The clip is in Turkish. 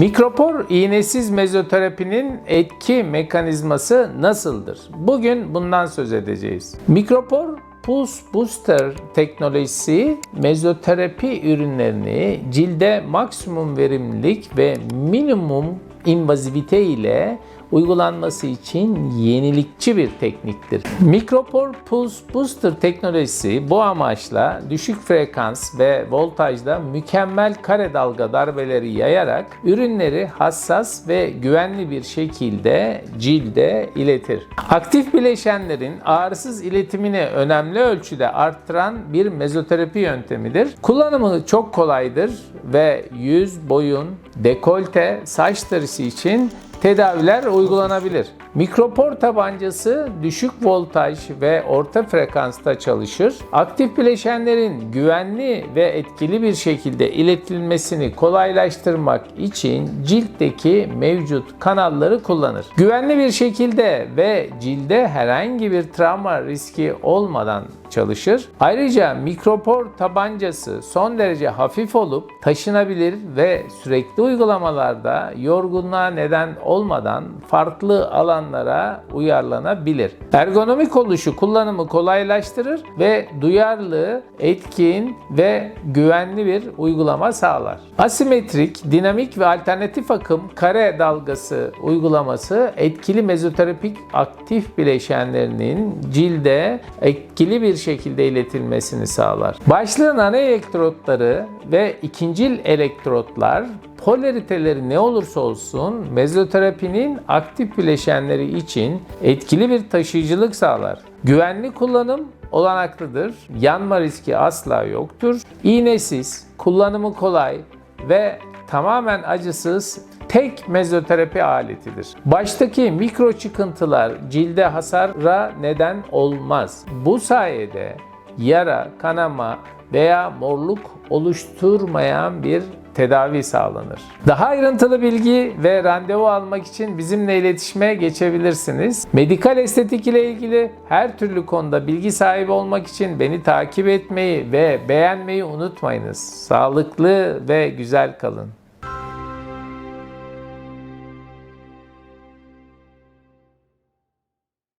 Mikropor iğnesiz mezoterapinin etki mekanizması nasıldır? Bugün bundan söz edeceğiz. Mikropor Pulse Booster teknolojisi mezoterapi ürünlerini cilde maksimum verimlilik ve minimum invazivite ile uygulanması için yenilikçi bir tekniktir. Mikropor Pulse Booster teknolojisi bu amaçla düşük frekans ve voltajda mükemmel kare dalga darbeleri yayarak ürünleri hassas ve güvenli bir şekilde cilde iletir. Aktif bileşenlerin ağrısız iletimini önemli ölçüde arttıran bir mezoterapi yöntemidir. Kullanımı çok kolaydır ve yüz, boyun, dekolte, saç derisi için tedaviler uygulanabilir. Mikropor tabancası düşük voltaj ve orta frekansta çalışır. Aktif bileşenlerin güvenli ve etkili bir şekilde iletilmesini kolaylaştırmak için ciltteki mevcut kanalları kullanır. Güvenli bir şekilde ve cilde herhangi bir travma riski olmadan çalışır. Ayrıca mikropor tabancası son derece hafif olup taşınabilir ve sürekli uygulamalarda yorgunluğa neden olmadan farklı alanlara uyarlanabilir. Ergonomik oluşu kullanımı kolaylaştırır ve duyarlı, etkin ve güvenli bir uygulama sağlar. Asimetrik, dinamik ve alternatif akım kare dalgası uygulaması etkili mezoterapik aktif bileşenlerinin cilde etkili bir şekilde iletilmesini sağlar. Başlığın ana elektrotları ve ikincil elektrotlar polariteleri ne olursa olsun mezoterapinin aktif bileşenleri için etkili bir taşıyıcılık sağlar. Güvenli kullanım olanaklıdır. Yanma riski asla yoktur. İğnesiz, kullanımı kolay ve tamamen acısız tek mezoterapi aletidir. Baştaki mikro çıkıntılar cilde hasara neden olmaz. Bu sayede yara, kanama veya morluk oluşturmayan bir tedavi sağlanır. Daha ayrıntılı bilgi ve randevu almak için bizimle iletişime geçebilirsiniz. Medikal estetik ile ilgili her türlü konuda bilgi sahibi olmak için beni takip etmeyi ve beğenmeyi unutmayınız. Sağlıklı ve güzel kalın.